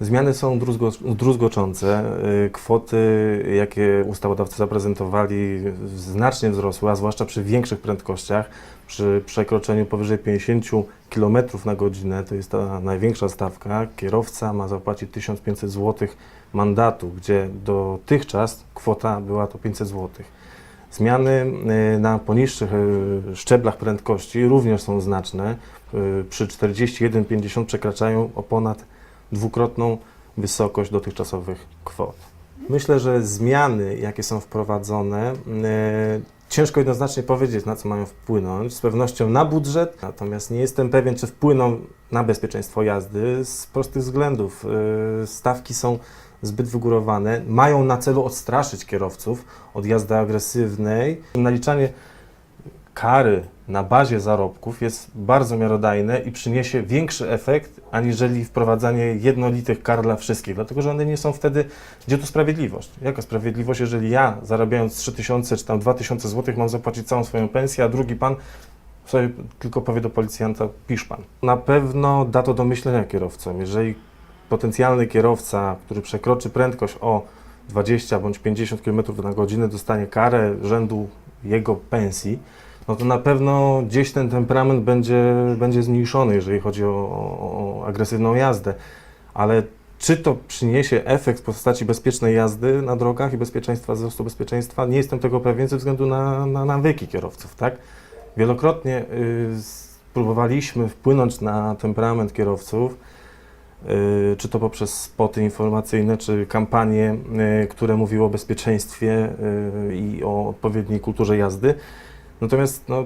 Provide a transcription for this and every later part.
Zmiany są druzgo- druzgoczące. Y, Kwoty, jakie ustawodawcy zaprezentowali, znacznie wzrosły, a zwłaszcza przy większych prędkościach. Przy przekroczeniu powyżej 50 km na godzinę, to jest ta największa stawka, kierowca ma zapłacić 1500 zł mandatu, gdzie dotychczas kwota była to 500 zł. Zmiany y, na poniższych y, szczeblach prędkości również są znaczne. Przy 41,50 przekraczają o ponad dwukrotną wysokość dotychczasowych kwot. Myślę, że zmiany, jakie są wprowadzone, y, ciężko jednoznacznie powiedzieć, na co mają wpłynąć. Z pewnością na budżet, natomiast nie jestem pewien, czy wpłyną na bezpieczeństwo jazdy z prostych względów. Y, Stawki są zbyt wygórowane, mają na celu odstraszyć kierowców od jazdy agresywnej. Naliczanie kary na bazie zarobków jest bardzo miarodajne i przyniesie większy efekt, aniżeli wprowadzanie jednolitych kar dla wszystkich, dlatego że one nie są wtedy, gdzie tu sprawiedliwość? Jaka sprawiedliwość, jeżeli ja zarabiając 3000 czy tam 2000 zł mam zapłacić całą swoją pensję, a drugi pan sobie tylko powie do policjanta, pisz pan. Na pewno da to do myślenia kierowcom. Jeżeli potencjalny kierowca, który przekroczy prędkość o 20 bądź 50 km na godzinę dostanie karę rzędu jego pensji, no to na pewno gdzieś ten temperament będzie, będzie zmniejszony, jeżeli chodzi o, o, o agresywną jazdę. Ale czy to przyniesie efekt w postaci bezpiecznej jazdy na drogach i bezpieczeństwa, wzrostu bezpieczeństwa, nie jestem tego pewien ze względu na, na nawyki kierowców, tak? Wielokrotnie y, próbowaliśmy wpłynąć na temperament kierowców, y, czy to poprzez spoty informacyjne, czy kampanie, y, które mówiły o bezpieczeństwie y, i o odpowiedniej kulturze jazdy. Natomiast no,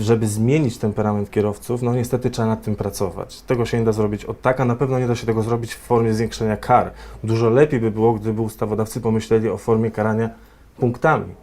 żeby zmienić temperament kierowców, no niestety trzeba nad tym pracować. Tego się nie da zrobić od tak, a na pewno nie da się tego zrobić w formie zwiększenia kar. Dużo lepiej by było, gdyby ustawodawcy pomyśleli o formie karania punktami.